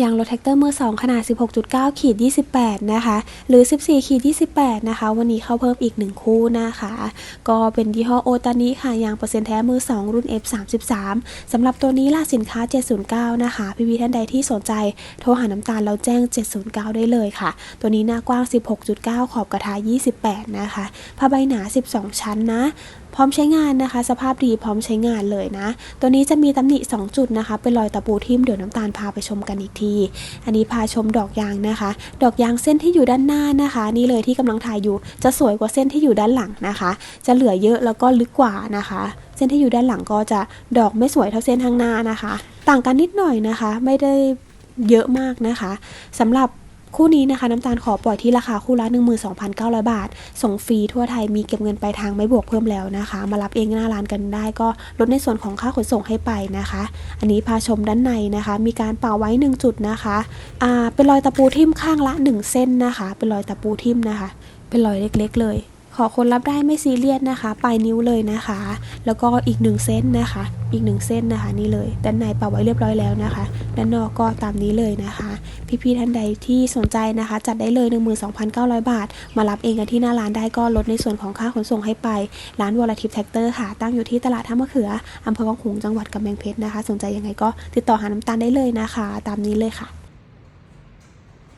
ยางรถแท็กเตอร์มือ2ขนาด 16.9ขีด28 นะคะ หรือ 14ขีด28 นะคะ วันนี้เข้าเพิ่มอีก 1 คู่นะคะ ก็เป็นยี่ห้อโอตานิค่ะ ยางเปอร์เซ็นต์แท้มือ 2 รุ่น F33 สำหรับตัวนี้ล่ะสินค้า 709 นะคะ พี่ๆท่านใดที่สนใจ โทรหาน้ำตาลแล้วแจ้ง 709 ได้เลยค่ะ ตัวนี้หน้ากว้าง 16.9 ขอบกระทะ28 นะคะผ้าใบหนา 12 ชั้นนะพร้อมใช้งานนะคะ สภาพดีพร้อมใช้งานเลยนะ ตัวนี้จะมีตำหนิ 2 จุดนะคะ เป็นรอยตะปูทิ่มเดี๋ยวน้ำตาลพาไปชมกันอีกทีอันนี้พาชมดอกยางนะคะ ดอกยางเส้นที่อยู่ด้านหน้านะคะ นี่เลยที่กำลังถ่ายอยู่ จะสวยกว่าเส้นที่อยู่ด้านหลังนะคะ จะเหลือเยอะแล้วก็ลึกกว่านะคะ เส้นที่อยู่ด้านหลังก็จะดอกไม่สวยเท่าเส้นข้างหน้านะคะ ต่างกันนิดหน่อยนะคะ ไม่ได้เยอะมากนะคะสำหรับ คู่นี้นะคะน้ำตาลขอปล่อยที่ราคาคู่ละ 12,900 บาท ส่งฟรีทั่วไทยมีเก็บเงินปลายทางไม่บวกเพิ่มแล้วนะคะ มารับเองหน้าร้านกันได้ก็ลดในส่วนของค่าขนส่งให้ไปนะคะ อันนี้พาชมด้านในนะคะ มีการเป่าไว้ 1 จุดนะคะอ่าเป็นรอยตะปูทิ่มข้างละ 1 เส้นนะคะ เป็นรอยตะปูทิ่มนะคะ เป็นรอยเล็กๆเลย ขอคนรับได้ไม่ซีเรียสนะคะ ปลายนิ้วเลยนะคะ แล้วก็อีกหนึ่งเส้นนะคะ อีกหนึ่งเส้นนะคะนี่เลย ด้านในเป่าไว้เรียบร้อยแล้วนะคะ ด้านนอกก็ตามนี้เลยนะคะ พี่ๆท่านใดที่สนใจนะคะ จัดได้เลย 12,900 บาท มารับเองกันที่หน้าร้านได้ก็ลดในส่วนของค่าขนส่งให้ไป ร้านวอลทิปแท็กเตอร์ค่ะ ตั้งอยู่ที่ตลาดท่ามะเขืออำเภอวังหงจังหวัดกำแพงเพชรนะคะ สนใจยังไงก็ติดต่อหาน้ำตาลได้เลยนะคะ ตามนี้เลยค่ะ